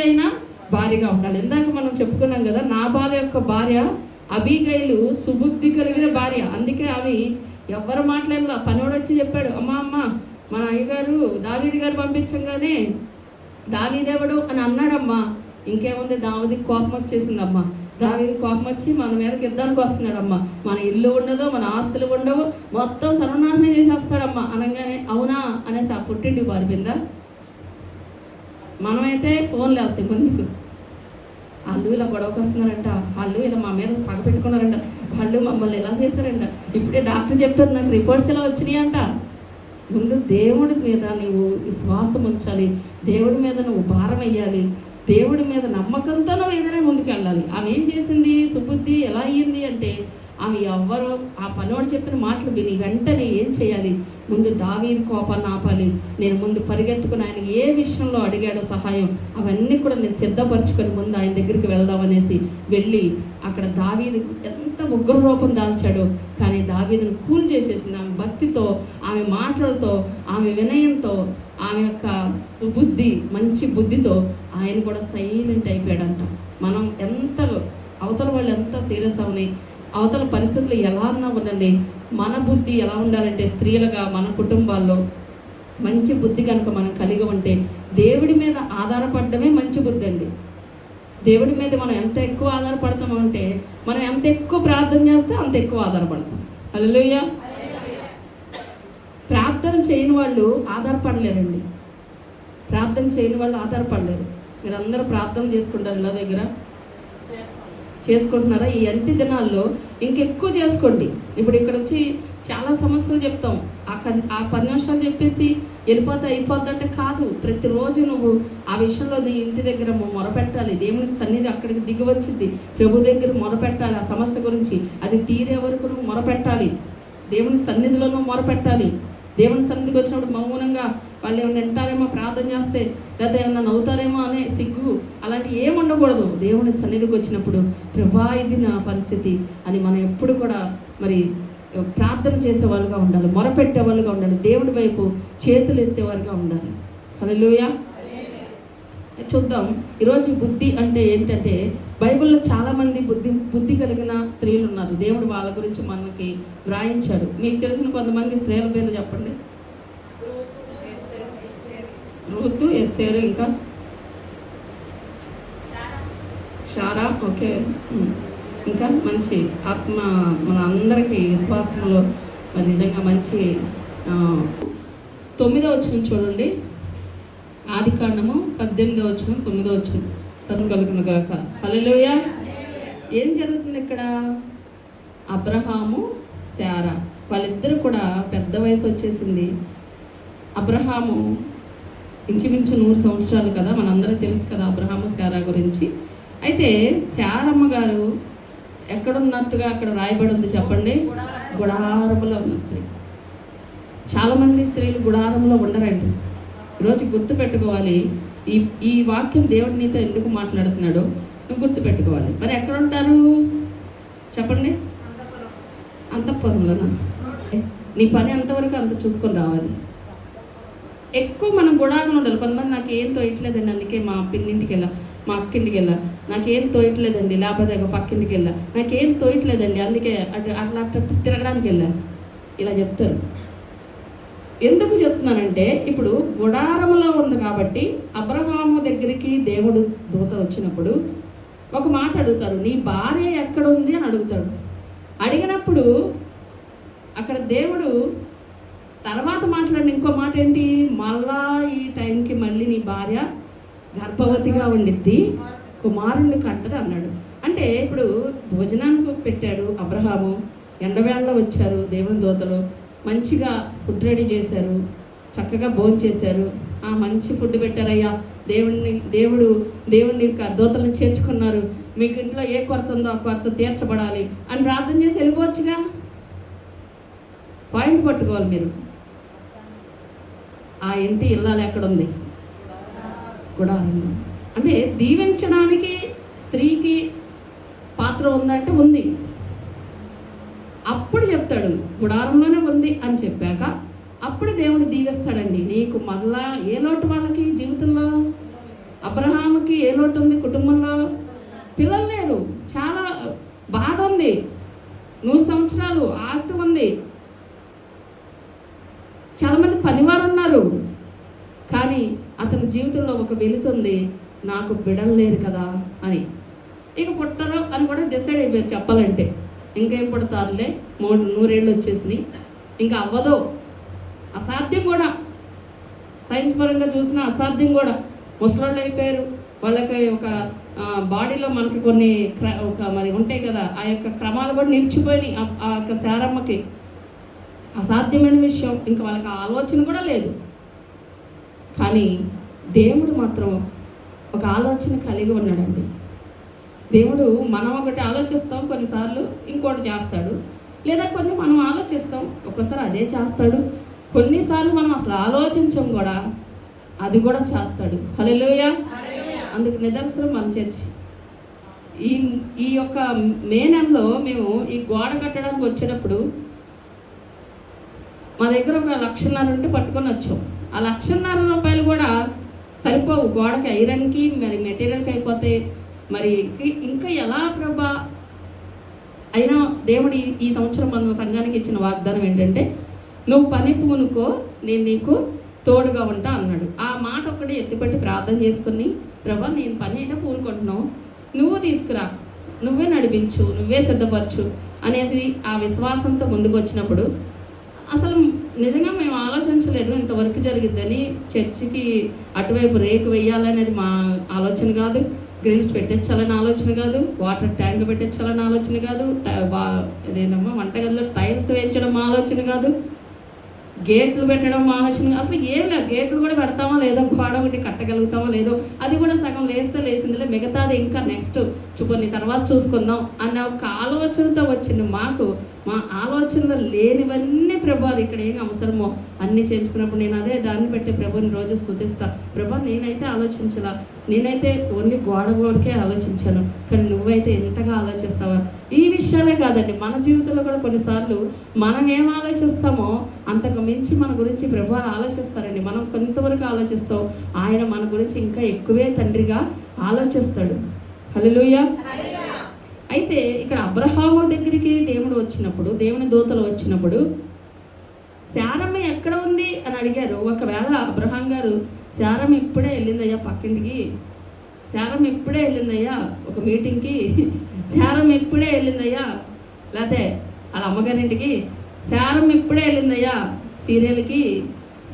అయినా భార్యగా ఉండాలి. ఇందాక మనం చెప్పుకున్నాం కదా నాబాల యొక్క భార్య అభిగైలు సుబుద్ధి కలిగిన భార్య. అందుకే ఆమె ఎవరు మాట్లాడలా. పనివాడు వచ్చి చెప్పాడు అమ్మా అమ్మ మన అయ్యగారు దావీది గారు పంపించంగానే దావీదెవడు అని అన్నాడమ్మా. ఇంకేముంది? దావీది కోపం వచ్చేసిందమ్మా. దావీది కోపం వచ్చి మన మీదకి యుద్ధానికి వస్తున్నాడమ్మా. మన ఇల్లు ఉండదు మన ఆస్తులు ఉండవు మొత్తం సర్వనాశనం చేసేస్తాడమ్మా. అనగానే అవునా? అనేసి ఆ పుట్టింటికి పారిపోయిందా? మనమైతే ఫోన్లు వెళ్తాయి ముందుకు. వాళ్ళు ఇలా గొడవకు వస్తున్నారంట. వాళ్ళు ఇలా మా మీద పగ పెట్టుకున్నారంట. వాళ్ళు మమ్మల్ని ఇలా చేశారంట. ఇప్పుడే డాక్టర్ చెప్పారు నాకు రిపోర్ట్స్ ఇలా వచ్చినాయి అంట. ముందు దేవుడి మీద నువ్వు విశ్వాసం ఉంచాలి. దేవుడి మీద నువ్వు భారం వేయాలి. దేవుడి మీద నమ్మకంతో నువ్వు ఏదైనా ముందుకు వెళ్ళాలి ఆమె ఏం చేసింది? సుబుద్ధి ఎలా అయ్యింది అంటే ఆమె ఎవ్వరు ఆ పనోడు చెప్పిన మాటలు విని వెంటనే ఏం చేయాలి? ముందు దావీది కోపాన్ని ఆపాలి. నేను ముందు పరిగెత్తుకుని ఆయన ఏ విషయంలో అడిగాడో సహాయం అవన్నీ కూడా నేను సిద్ధపరచుకొని ముందు ఆయన దగ్గరికి వెళ్దామనేసి వెళ్ళి అక్కడ దావీది ఎంత ఉగ్ర రూపం దాల్చాడో కానీ దావీదును కూల్ చేసేసింది ఆమె భక్తితో ఆమె మాటలతో ఆమె వినయంతో ఆమె యొక్క సుబుద్ధి మంచి బుద్ధితో ఆయన కూడా సైలెంట్ అయిపోయాడంట. మనం ఎంత అవతల వాళ్ళు ఎంత సీరియస్ అవని అవతల పరిస్థితులు ఎలా ఉన్నా ఉండండి. మన బుద్ధి ఎలా ఉండాలంటే స్త్రీలుగా మన కుటుంబాల్లో మంచి బుద్ధి కనుక మనం కలిగి ఉంటే దేవుడి మీద ఆధారపడమే మంచి బుద్ధి అండి. దేవుడి మీద మనం ఎంత ఎక్కువ ఆధారపడతామో అంటే మనం ఎంత ఎక్కువ ప్రార్థన చేస్తే అంత ఎక్కువ ఆధారపడతాం. హల్లెలూయా. ప్రార్థన చేయని వాళ్ళు ఆధారపడలేరండి. ప్రార్థన చేయని వాళ్ళు ఆధారపడలేరు. మీరు అందరూ ప్రార్థన చేసుకుంటారు నా దగ్గర. చేసుకుంటున్నారా? ఈ అంత్య దినాల్లో ఇంకెక్కువ చేసుకోండి. ఇప్పుడు ఇక్కడ వచ్చి చాలా సమస్యలు చెప్తాం. ఆ కది ఆ పది నిమిషాలు చెప్పేసి వెళ్ళిపోతే అయిపోద్ది అంటే కాదు. ప్రతిరోజు నువ్వు ఆ విషయంలో నీ ఇంటి దగ్గర మొరపెట్టాలి. దేవుని సన్నిధి అక్కడికి దిగివచ్చింది ప్రభు దగ్గర మొరపెట్టాలి. ఆ సమస్య గురించి అది తీరే వరకు నువ్వు మొరపెట్టాలి. దేవుని సన్నిధిలో నువ్వు మొరపెట్టాలి. దేవుని సన్నిధికి వచ్చినప్పుడు మౌనంగా వాళ్ళు ఏమైనా వింటారేమో ప్రార్థన చేస్తే లేదా ఏమైనా నవ్వుతారేమో అనే సిగ్గు అలాంటి ఏం ఉండకూడదు. దేవుని సన్నిధికి వచ్చినప్పుడు ప్రభా ఇది నా పరిస్థితి అని మనం ఎప్పుడు కూడా మరి ప్రార్థన చేసేవాళ్ళుగా ఉండాలి. మొరపెట్టే వాళ్ళుగా ఉండాలి. దేవుడి వైపు చేతులు ఎత్తేవారుగా ఉండాలి. హలోయ చూద్దాం. ఈరోజు బుద్ధి అంటే ఏంటంటే బైబిల్లో చాలామంది బుద్ధి బుద్ధి కలిగిన స్త్రీలు ఉన్నారు. దేవుడు వాళ్ళ గురించి మనకి వ్రాయించాడు. మీకు తెలిసిన కొంతమంది స్త్రీల పేర్లు చెప్పండి. రూతు ఎస్తేరు ఇంకా షారా ఓకే ఇంకా మంచి ఆత్మ మన అందరికీ విశ్వాసంలో మరి నిజంగా మంచి తొమ్మిదో వచ్చిన చూడండి. ఆది కాండము పద్దెనిమిదో వచ్చిన తొమ్మిదో వచ్చిన తను కలుగును కాక హలోయ ఏం జరుగుతుంది ఇక్కడ? అబ్రహాము శారా. వాళ్ళిద్దరు కూడా పెద్ద వయసు వచ్చేసింది. అబ్రహాము ఇంచుమించు నూరు సంవత్సరాలు కదా మనందరికీ తెలుసు కదా అబ్రహాము శారా గురించి. అయితే శారమ్మ గారు ఎక్కడున్నట్టుగా అక్కడ రాయబడి ఉంది చెప్పండి? గుడారములో ఉన్న స్త్రీ. చాలామంది స్త్రీలు గుడారంలో ఉండరండి. ఈరోజు గుర్తు పెట్టుకోవాలి ఈ ఈ వాక్యం దేవుడి నీతో ఎందుకు మాట్లాడుతున్నాడో నువ్వు గుర్తు పెట్టుకోవాలి మరి ఎక్కడ ఉంటారు చెప్పండి. అంతఃపురంలోనా? నీ పని అంతవరకు అంత చూసుకొని రావాలి. ఎక్కువ మనం గుడారం ఉండాలి. కొంతమంది నాకు ఏం తోయట్లేదండి అందుకే మా పిన్నింటికి వెళ్ళా మా అక్కింటికి వెళ్ళా నాకేం తోయట్లేదండి లేకపోతే ఇక పక్కింటికి వెళ్ళా నాకేం తోయట్లేదండి అందుకే అటు అట్లా అట్లా తిరగడానికి వెళ్ళా ఇలా చెప్తారు. ఎందుకు చెప్తున్నానంటే ఇప్పుడు గుడారములో ఉంది కాబట్టి అబ్రహాము దగ్గరికి దేవుడు దూత వచ్చినప్పుడు ఒక మాట అడుగుతారు నీ భార్య ఎక్కడ ఉంది అని అడుగుతాడు. అడిగినప్పుడు అక్కడ దేవుడు తర్వాత మాట్లాడిన ఇంకో మాట ఏంటి? మళ్ళా ఈ టైంకి మళ్ళీ నీ భార్య గర్భవతిగా ఉండిద్ది. కుమారుణ్ణి కంటది అన్నాడు. అంటే ఇప్పుడు భోజనానికి పెట్టాడు అబ్రహాము. ఎండవేళలో వచ్చారు దేవుని దోతలు. మంచిగా ఫుడ్ రెడీ చేశారు. చక్కగా భోజనం చేశారు. ఆ మంచి ఫుడ్ పెట్టారయ్యా. దేవుడిని దేవుడు దేవుణ్ణి యొక్క దోతలను చేర్చుకున్నారు. మీకు ఇంట్లో ఏ కొరత ఉందో ఆ కొరత తీర్చబడాలి అని ప్రార్థన చేసి వెళ్ళిపోవచ్చుగా? పాయింట్ పట్టుకోవాలి మీరు. ఆ ఇంటి ఇల్లాలు ఎక్కడుంది? గుడారంలో. అంటే దీవించడానికి స్త్రీకి పాత్ర ఉందంటే ఉంది. అప్పుడు చెప్తాడు గుడారంలోనే ఉంది అని చెప్పాక అప్పుడు దేవుడు దీవిస్తాడండి. నీకు మళ్ళా ఏ లోటు వాళ్ళకి జీవితంలో? అబ్రహాముకి ఏ లోటు ఉంది కుటుంబంలో? పిల్లలు లేరు. చాలా బాధ ఉంది. నూరు సంవత్సరాలు ఆస్తి ఉంది చాలామంది పనివారు ఉన్నారు కానీ అతని జీవితంలో ఒక వెలుతుంది నాకు బిడలు లేరు కదా అని. ఇక పుట్టరు అని కూడా డిసైడ్ అయిపోయారు చెప్పాలంటే. ఇంకేం పుడతారులే? మూడు నూరేళ్ళు వచ్చేసినాయి. ఇంకా అవ్వదు. అసాధ్యం కూడా. సైన్స్ పరంగా చూసినా అసాధ్యం కూడా. ముసలాళ్ళు అయిపోయారు. వాళ్ళకి ఒక బాడీలో మనకి కొన్ని క్ర ఒక మరి ఉంటాయి కదా ఆ యొక్క క్రమాలు కూడా నిలిచిపోయినాయి ఆ- ఆ యొక్క శారమ్మకి. అసాధ్యమైన విషయం. ఇంకా వాళ్ళకి ఆలోచన కూడా లేదు. కానీ దేవుడు మాత్రం ఒక ఆలోచన కలిగి ఉన్నాడండి. దేవుడు మనం ఒకటి ఆలోచిస్తాం కొన్నిసార్లు ఇంకోటి చేస్తాడు. లేదా కొన్ని మనం ఆలోచిస్తాం ఒక్కోసారి అదే చేస్తాడు. కొన్నిసార్లు మనం అసలు ఆలోచించం కూడా అది కూడా చేస్తాడు. హలోయ అందుకు నిదర్శనం మన చర్చి. ఈ ఈ యొక్క మే నెలలో మేము ఈ గోడ కట్టడానికి వచ్చేటప్పుడు మా దగ్గర ఒక లక్షన్నర ఉంటే పట్టుకొని వచ్చాం. ఆ లక్షన్నర రూపాయలు కూడా సరిపోవు. గోడకి ఐరన్కి మరి మెటీరియల్కి అయిపోతే మరి ఇంకా ఎలా ప్రభా? అయినా దేవుడి ఈ- సంవత్సరం మన సంఘానికి ఇచ్చిన వాగ్దానం ఏంటంటే నువ్వు పని పూనుకో నేను నీకు తోడుగా ఉంటా అన్నాడు. ఆ మాట ఒక్కటి ఎత్తిపెట్టి ప్రార్థన చేసుకుని ప్రభా నేను పని అయితే పూనుకుంటున్నావు. నువ్వు తీసుకురా. నువ్వే నడిపించు. నువ్వే సిద్ధపరచు అనేసి ఆ విశ్వాసంతో ముందుకు వచ్చినప్పుడు అసలు నిజంగా మేము ఆలోచించలేదు ఇంతవరకు జరిగిద్దని. చర్చికి అటువైపు రేకు వేయాలనేది మా ఆలోచన కాదు. గ్రిల్స్ పెట్టించాలని ఆలోచన కాదు. వాటర్ ట్యాంక్ పెట్టించాలని ఆలోచన కాదు. టై- వంటగదిలో టైల్స్ వేయించడం మా ఆలోచన కాదు. గేట్లు పెట్టడం మా ఆలోచన అసలు ఏం లేదు. గేట్లు కూడా పెడతామా లేదో గోడ ఒకటి కట్టగలుగుతామా లేదో అది కూడా సగం లేస్తే లేసిందిలే మిగతాది ఇంకా నెక్స్ట్ చూపొని తర్వాత చూసుకుందాం అన్న ఒక ఆలోచనతో వచ్చిన మాకు. మా ఆలోచనలో లేనివన్నీ ప్రభావాలు ఇక్కడ ఏం అవసరమో అన్నీ చేయించుకున్నప్పుడు నేను అదే దాన్ని బట్టి ప్రభుని రోజు స్థుతిస్తా. ప్రభా నేనైతే ఆలోచించలా. నేనైతే ఓన్లీ గోడ గోడకే ఆలోచించాను. కానీ నువ్వైతే ఎంతగా ఆలోచిస్తావా? ఈ విషయాలే కాదండి. మన జీవితంలో కూడా కొన్నిసార్లు మనం ఏం ఆలోచిస్తామో అంతకు మించి మన గురించి ప్రభావాలు ఆలోచిస్తారండి. మనం కొంతవరకు ఆలోచిస్తాం. ఆయన మన గురించి ఇంకా ఎక్కువే తండ్రిగా ఆలోచిస్తాడు. హల్లెలూయా. అయితే ఇక్కడ అబ్రహాము దగ్గరికి దేవుడు వచ్చినప్పుడు దేవుని దూతలు వచ్చినప్పుడు శారమ్మ ఎక్కడ ఉంది అని అడిగారు. ఒకవేళ అబ్రహాం గారు శారమ్మ ఇప్పుడే వెళ్ళిందయ్యా పక్కింటికి. శారమ్మ ఇప్పుడే వెళ్ళిందయ్యా ఒక మీటింగ్కి. శారమ్మ ఇప్పుడే వెళ్ళిందయ్యా లేకపోతే వాళ్ళ అమ్మగారింటికి. శారమ్మ ఇప్పుడే వెళ్ళిందయ్యా సీరియల్కి.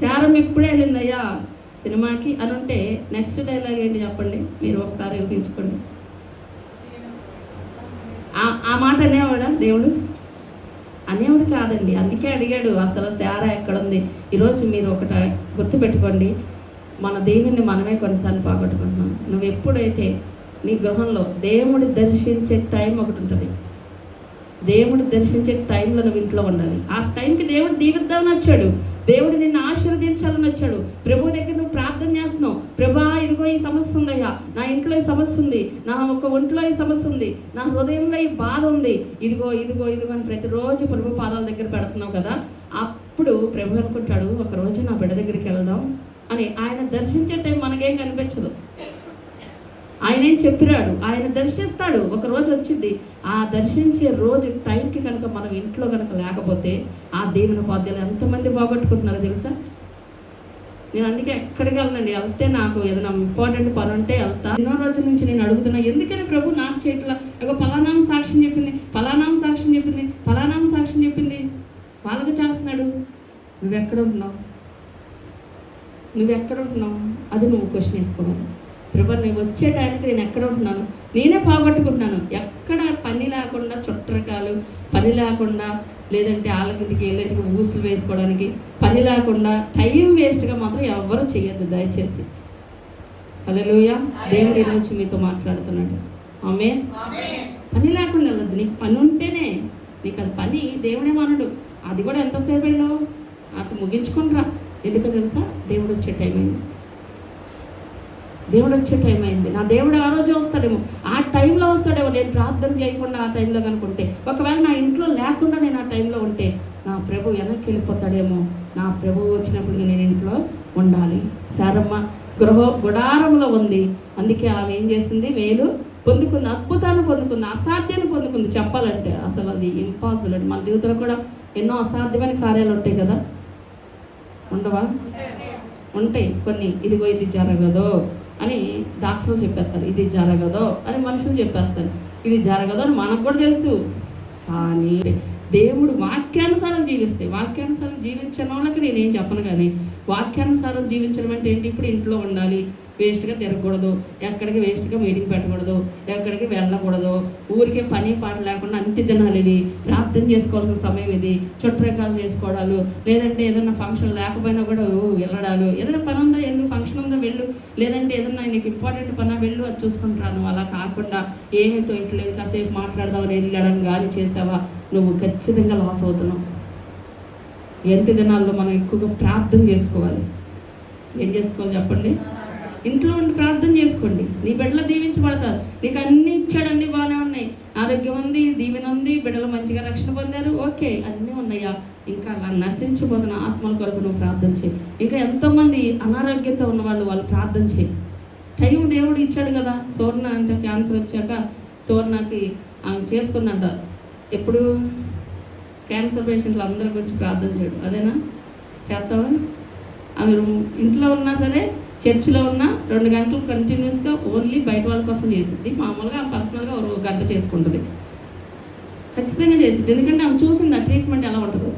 శారమ్మ ఇప్పుడే వెళ్ళిందయ్యా సినిమాకి. అని ఉంటే నెక్స్ట్ డైలాగ్ ఏంటి చెప్పండి? మీరు ఒకసారి ఊహించుకోండి. ఆ- మాట అనేవాడా దేవుడు? అనేవాడు కాదండి. అందుకే అడిగాడు అసలు శారా ఎక్కడుంది? ఈరోజు మీరు ఒకటి గుర్తుపెట్టుకోండి మన దేవుణ్ణి మనమే కొన్నిసార్లు పోగొట్టుకుంటున్నాం. నువ్వు ఎప్పుడైతే నీ గృహంలో దేవుడు దర్శించే టైం ఒకటి ఉంటుంది. దేవుడు దర్శించే టైంలో నువ్వు ఇంట్లో ఉండాలి. ఆ టైంకి దేవుడు దీవిద్దామని వచ్చాడు. దేవుడు నిన్ను ఆశీర్వదించాలని వచ్చాడు. ప్రభు దగ్గర నువ్వు ప్రార్థన చేస్తున్నావు. సమస్య ఉందయ్యా నా ఇంట్లో ఈ సమస్య ఉంది నా ఒక ఒంట్లో ఈ సమస్య ఉంది నా హృదయంలో ఈ బాధ ఉంది ఇదిగో ఇదిగో ఇదిగో అని ప్రతిరోజు ప్రభు పాదాల దగ్గర పెడుతున్నావు కదా. అప్పుడు ప్రభు అనుకుంటాడు ఒక రోజు నా బిడ్డ దగ్గరికి వెళ్దాం అని. ఆయన దర్శించే టైం మనకేం కనిపించదు. ఆయన ఏం చెప్పిరాడు? ఆయన దర్శిస్తాడు. ఒక రోజు వచ్చింది. ఆ దర్శించే రోజు టైంకి కనుక మనం ఇంట్లో కనుక లేకపోతే ఆ దేవుని పాద్యాలు ఎంతమంది బాగొట్టుకుంటున్నారో తెలుసా? నేను అందుకే ఎక్కడికి వెళ్ళండి వెళ్తే నాకు ఏదైనా ఇంపార్టెంట్ పని ఉంటే వెళ్తా. ఎన్నో రోజుల నుంచి నేను అడుగుతున్నా ఎందుకని ప్రభు నాకు చేయట్లా ఒక పలానామ సాక్ష్యం చెప్పింది పలానామ సాక్ష్యం చెప్పింది పలానామ సాక్ష్యం చెప్పింది. వాళ్ళకు చేస్తున్నాడు. నువ్వెక్కడ ఉంటున్నావు? నువ్వెక్కడ ఉంటున్నావు? అది నువ్వు క్వశ్చన్ వేసుకోవాలి. ప్రభా నేను వచ్చే టైంకి నేను ఎక్కడ ఉంటున్నాను? నేనే పోగొట్టుకుంటున్నాను. ఎక్కడ పని లేకుండా చుట్టరకాలు పని లేకుండా లేదంటే వాళ్ళకింటికి వీళ్ళంటికి ఊసులు వేసుకోవడానికి పని లేకుండా టైం వేస్ట్గా మాత్రం ఎవ్వరూ చేయొద్దు దయచేసి. హల్లెలూయ. దేవుడు ఈరోజు మీతో మాట్లాడుతున్నాడు. ఆమె పని లేకుండా వెళ్ళద్దు. నీకు పని ఉంటేనే నీకు అది పని. దేవుడే మనడు. అది కూడా ఎంతసేపు వెళ్ళావు అది ముగించుకుంటురా ఎందుకో తెలుసా? దేవుడు వచ్చే టైం అయింది. దేవుడు వచ్చే టైం అయింది. నా దేవుడు ఆ రోజే వస్తాడేమో. ఆ టైంలో వస్తాడేమో. నేను ప్రార్థన చేయకుండా ఆ టైంలో కనుకుంటే. ఒకవేళ నా ఇంట్లో లేకుండా నేను ఆ టైంలో ఉంటే నా ప్రభు వెనక్కి వెళ్ళిపోతాడేమో. నా ప్రభు వచ్చినప్పుడు నేను ఇంట్లో ఉండాలి. సారమ్మ గృహ గుడారంలో ఉంది. అందుకే ఆమె ఏం చేసింది? వేలు పొందుకుంది. అద్భుతాన్ని పొందుకుంది. అసాధ్యాన్ని పొందుకుంది. చెప్పాలంటే అసలు అది ఇంపాసిబుల్ అండి. మన జీవితంలో కూడా ఎన్నో అసాధ్యమైన కార్యాలు ఉంటాయి కదా. ఉండవా? ఉంటాయి. కొన్ని ఇదిగో ఇది జరగదు. అని డాక్టర్లు చెప్పేస్తారు. ఇది జరగదు అని మనుషులు చెప్పేస్తారు. ఇది జరగదు అని మనకు కూడా తెలుసు. కానీ దేవుడు వాక్యానుసారం జీవిస్తే వాక్యానుసారం జీవించిన వాళ్ళకి నేనేం చెప్పను కానీ వాక్యానుసారం జీవించడం అంటే ఏంటి? ఇప్పుడు ఇంట్లో ఉండాలి వేస్ట్గా తిరగకూడదు ఎక్కడికి వేస్ట్గా మీటింగ్ పెట్టకూడదు. ఎక్కడికి వెళ్ళకూడదు. ఊరికే పని పాట లేకుండా అంత్య దినాలు ఇవి ప్రార్థన చేసుకోవాల్సిన సమయం ఇది. చుట్టరకాలు చేసుకోవడాలు. లేదంటే ఏదైనా ఫంక్షన్ లేకపోయినా కూడా వెళ్ళడాలు. ఏదైనా పని ఉందా? వెళ్ళు. ఫంక్షన్ ఉందా? వెళ్ళు. లేదంటే ఏదైనా నీకు ఇంపార్టెంట్ పని వెళ్ళు అది చూసుకుంటాను అలా కాకుండా ఏమీ తోయట్లేదు. కాసేపు మాట్లాడదామని వెళ్ళడం గాలి చేసావా? నువ్వు ఖచ్చితంగా లాస్ అవుతున్నావు. ఎంత దినాల్లో మనం ఎక్కువగా ప్రార్థన చేసుకోవాలి. ఏం చేసుకోవాలి చెప్పండి? ఇంట్లో ఉండి ప్రార్థన చేసుకోండి. నీ బిడ్డలు దీవించబడతారు. నీకు అన్ని ఇచ్చాడు అన్ని బాగానే ఉన్నాయి. ఆరోగ్యం ఉంది దీవెన ఉంది బిడ్డలు మంచిగా రక్షణ పొందారు. ఓకే అన్నీ ఉన్నాయా? ఇంకా అలా నశించిపోతున్న ఆత్మల కొరకు నువ్వు ప్రార్థన చేయి. ఇంకా ఎంతోమంది అనారోగ్యంతో ఉన్న వాళ్ళు వాళ్ళు ప్రార్థన చేయి. టైం దేవుడు ఇచ్చాడు కదా. సోర్ణ అంటే క్యాన్సర్ వచ్చాక సోర్ణకి ఆమె చేసుకుందంట. ఎప్పుడు? క్యాన్సర్ పేషెంట్లు అందరి గురించి ప్రార్థన చేయడం. అదేనా? చేస్తావా? ఆమె ఇంట్లో ఉన్నా సరే చర్చిలో ఉన్న రెండు గంటలు కంటిన్యూస్గా ఓన్లీ బయట వాళ్ళ కోసం చేసిద్ది. మామూలుగా ఆమె పర్సనల్గా ఒక గంట చేసుకుంటుంది. ఖచ్చితంగా చేసిద్ది. ఎందుకంటే ఆమె చూసింది ఆ ట్రీట్మెంట్ ఎలా ఉంటుందో.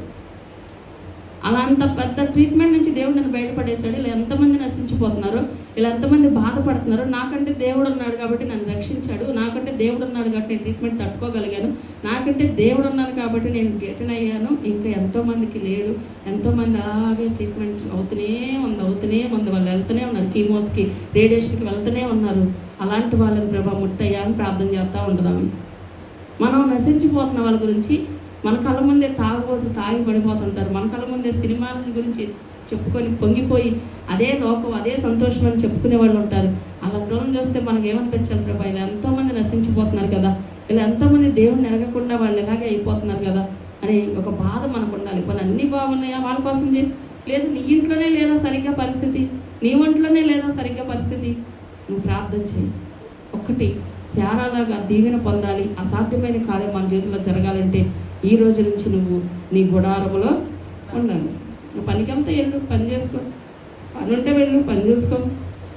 అలా అంత పెద్ద ట్రీట్మెంట్ నుంచి దేవుడు నన్ను బయటపడేశాడు. ఇలా ఎంతమంది నశించిపోతున్నారు ఇలా ఎంతమంది బాధపడుతున్నారు. నాకంటే దేవుడు ఉన్నాడు కాబట్టి నన్ను రక్షించాడు. నాకంటే దేవుడు ఉన్నాడు కాబట్టి నేను ట్రీట్మెంట్ తట్టుకోగలిగాను. నాకంటే దేవుడు ఉన్నాను కాబట్టి నేను గెటన్ అయ్యాను ఇంకా ఎంతోమందికి లేడు. ఎంతోమంది అలాగే ట్రీట్మెంట్ అవుతూనే ఉంది అవుతూనే ఉంది. వాళ్ళు వెళ్తూనే ఉన్నారు కీమోస్కి రేడియేషన్కి వెళ్తూనే ఉన్నారు. అలాంటి వాళ్ళని ప్రభా ముట్టయ్యా అని ప్రార్థన చేస్తూ ఉంటున్నాము మనం నశించిపోతున్న వాళ్ళ గురించి మన కళ్ళ ముందే తాగుబోతు తాగి పడిపోతుంటారు మన కళ్ళ ముందే సినిమాల గురించి చెప్పుకొని పొంగిపోయి అదే లోకం అదే సంతోషం అని చెప్పుకునే వాళ్ళు ఉంటారు. అలా దూరం చూస్తే మనకి ఏమనిపించాలి ప్రభా? ఇలా ఎంతోమంది నశించిపోతున్నారు కదా. ఇలా ఎంతోమంది దేవుణ్ణి ఎరగకుండా వాళ్ళు ఇలాగే అయిపోతున్నారు కదా అని ఒక బాధ మనకు ఉండాలి. పని అన్నీ బాగున్నాయా వాళ్ళ కోసం లేదు నీ ఇంట్లోనే లేదా సరిగ్గా పరిస్థితి? నీ ఒంట్లోనే లేదా సరిగ్గా పరిస్థితి? నువ్వు ప్రార్థన చేయి. ఒక్కటి శారాలాగా దీవెన పొందాలి. అసాధ్యమైన కార్యం మన జీవితంలో జరగాలంటే ఈ రోజు నుంచి నువ్వు నీ గుడారములో ఉండాలి నువ్వు పనికంతా వెళ్ళు పని చేసుకో. పని ఉంటే వెళ్ళు పని చూసుకో.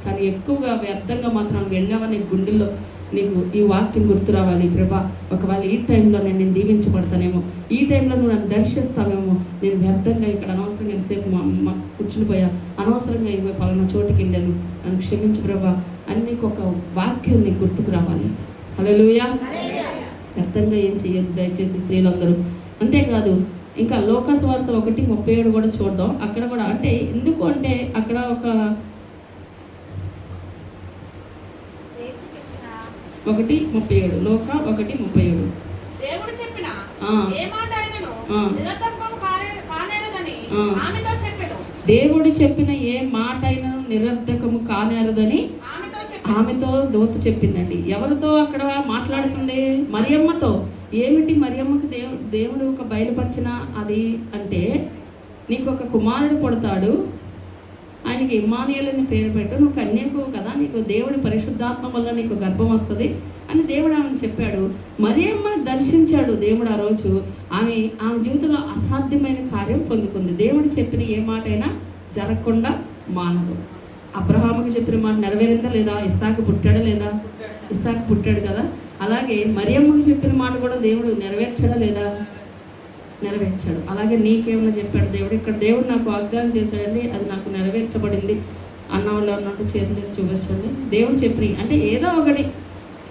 కానీ ఎక్కువగా వ్యర్థంగా మాత్రం వెళ్ళావని గుండెల్లో? నీకు ఈ వాక్యం గుర్తు రావాలి ప్రభా. ఒకవేళ ఈ టైంలో నేను నేను దీవించబడతానేమో ఈ టైంలో నువ్వు నన్ను దర్శిస్తావేమో నేను వ్యర్థంగా ఇక్కడ అనవసరంగా ఎంతసేపు మా అమ్మ కూర్చునిపోయా అనవసరంగా ఇవ్వ పలానా చోటుకి వెళ్ళాను. నన్ను క్షమించు ప్రభా. అని నీకు ఒక వాక్యం నీకు గుర్తుకు రావాలి. హల్లెలూయా. వ్యర్థంగా ఏం చేయొద్దు దయచేసి స్త్రీలందరూ. అంతేకాదు ఇంకా లోకస్ వార్త ఒకటి ముప్పై ఏడు కూడా చూద్దాం. అక్కడ కూడా అంటే ఎందుకు అంటే అక్కడ ఒక ఒకటి ముప్పై ఏడు. లోక ఒకటి ముప్పై ఏడు. దేవుడు చెప్పిన అయినను దేవుడు చెప్పిన ఏ మాట అయినా నిరర్ధకము కానేరదని ఆమెతో దోత చెప్పిందండి. ఎవరితో అక్కడ మాట్లాడుతుంది మరియమ్మతో. ఏమిటి మరియమ్మకి దేవు దేవుడు ఒక బయలుపరిచిన అది అంటే నీకు ఒక కుమారుడు పుడతాడు. ఆయనకి ఇమానియల్ అని పేరు పెట్టు. నువ్వు కన్యకు కదా నీకు దేవుడి పరిశుద్ధాత్మ వల్ల నీకు గర్భం వస్తుంది అని దేవుడు ఆమెను చెప్పాడు. మరియమ్మను దర్శించాడు దేవుడు ఆ రోజు. ఆమె ఆమె జీవితంలో అసాధ్యమైన కార్యం పొందుకుంది. దేవుడు చెప్పిన ఏ మాట అయినా జరగకుండా మానదు. అబ్రహాముకి చెప్పిన మాట నెరవేరిందా లేదా? ఇస్సాకు పుట్టాడా లేదా? ఇస్సాకు పుట్టాడు కదా. అలాగే మరియమ్మకి చెప్పిన మాట కూడా దేవుడు నెరవేర్చాడా లేదా? నెరవేర్చాడు. అలాగే నీకేమైనా చెప్పాడు దేవుడు? ఇక్కడ దేవుడు నాకు వాగ్దానం చేశాడండి అది నాకు నెరవేర్చబడింది అన్న వాళ్ళు అన్నట్టు చేతులు చూపించండి. దేవుడు చెప్పి అంటే ఏదో ఒకటి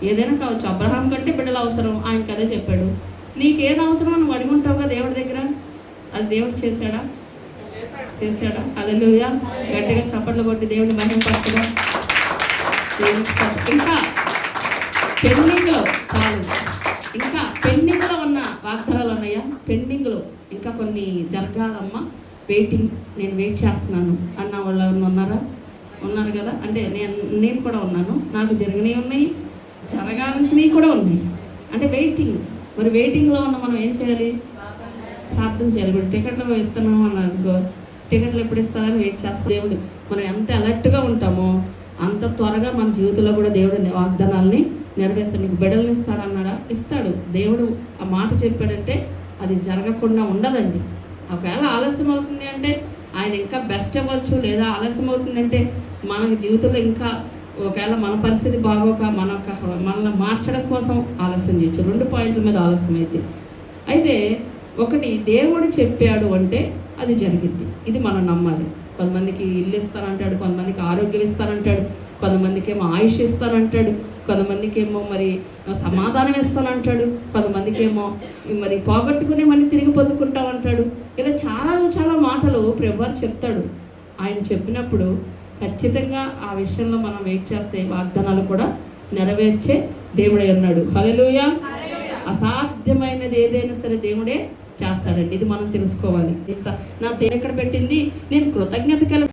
ఏదైనా కావచ్చు. అబ్రహాం కంటే బిడ్డలు అవసరం ఆయనకి అదే చెప్పాడు. నీకు ఏది అవసరమో నువ్వు అడుగుంటావుగా దేవుడి దగ్గర? అది దేవుడు చేశాడా? చేశాడా. అలెలుయా గట్టిగా చప్పట్లు కొట్టి దేవుని మహిమపరచడం ఇంకా పెండింగ్లో చాలు. ఇంకా పెండింగ్లో ఉన్న వాగ్దానాలు ఉన్నాయా? పెండింగ్లో ఇంకా కొన్ని జరగాలమ్మా. వెయిటింగ్ నేను వెయిట్ చేస్తున్నాను. అన్న వాళ్ళు ఉన్నారా? ఉన్నారు కదా? అంటే నేను నేను కూడా ఉన్నాను. నాకు జరిగినవి ఉన్నాయి. జరగాల్సినవి కూడా ఉన్నాయి. అంటే వెయిటింగ్ మరి వెయిటింగ్లో ఉన్న మనం ఏం చేయాలి? ప్రార్థన చేయాలి. ఇప్పుడు టికెట్లు ఇస్తున్నాం అని అనుకో టికెట్లు ఎప్పుడు ఇస్తారని వెయిట్ చేస్తాం. దేవుడు మనం ఎంత అలర్ట్గా ఉంటామో అంత త్వరగా మన జీవితంలో కూడా దేవుడు వాగ్దానాల్ని నెరవేర్స్తాడు. నీకు బిడ్డలు ఇస్తాడన్నాడా ఇస్తాడు. దేవుడు ఆ మాట చెప్పాడంటే అది జరగకుండా ఉండదండి. ఒకవేళ ఆలస్యం అవుతుంది అంటే ఆయన ఇంకా బెస్ట్ అవ్వచ్చు లేదా ఆలస్యం అవుతుందంటే మన జీవితంలో ఇంకా ఒకవేళ మన పరిస్థితి బాగోక మన మనల్ని మార్చడం కోసం ఆలస్యం చేయొచ్చు. రెండు పాయింట్ల మీద ఆలస్యం అయితే. అయితే ఒకటి దేవుడు చెప్పాడు అంటే అది జరిగింది ఇది మనం నమ్మాలి. కొంతమందికి ఇల్లు ఇస్తానంటాడు కొంతమందికి ఆరోగ్యం ఇస్తానంటాడు కొంతమందికి ఏమో ఆయుష్ ఇస్తానంటాడు కొంతమందికి ఏమో మరి సమాధానం ఇస్తానంటాడు కొంతమందికి ఏమో మరి పోగొట్టుకుని మళ్ళీ తిరిగి పొందుకుంటామంటాడు. ఇలా చాలా చాలా మాటలు ప్రభువారు చెప్తాడు. ఆయన చెప్పినప్పుడు ఖచ్చితంగా ఆ విషయంలో మనం వెయిట్ చేస్తే వాగ్దానాలు కూడా నెరవేర్చే దేవుడే ఉన్నాడు. హల్లెలూయా. అసాధ్యమైనది ఏదైనా సరే దేవుడే చేస్తాడండి. ఇది మనం తెలుసుకోవాలి. ఇస్తా నా దేని ఎక్కడ పెట్టింది? నేను కృతజ్ఞత కల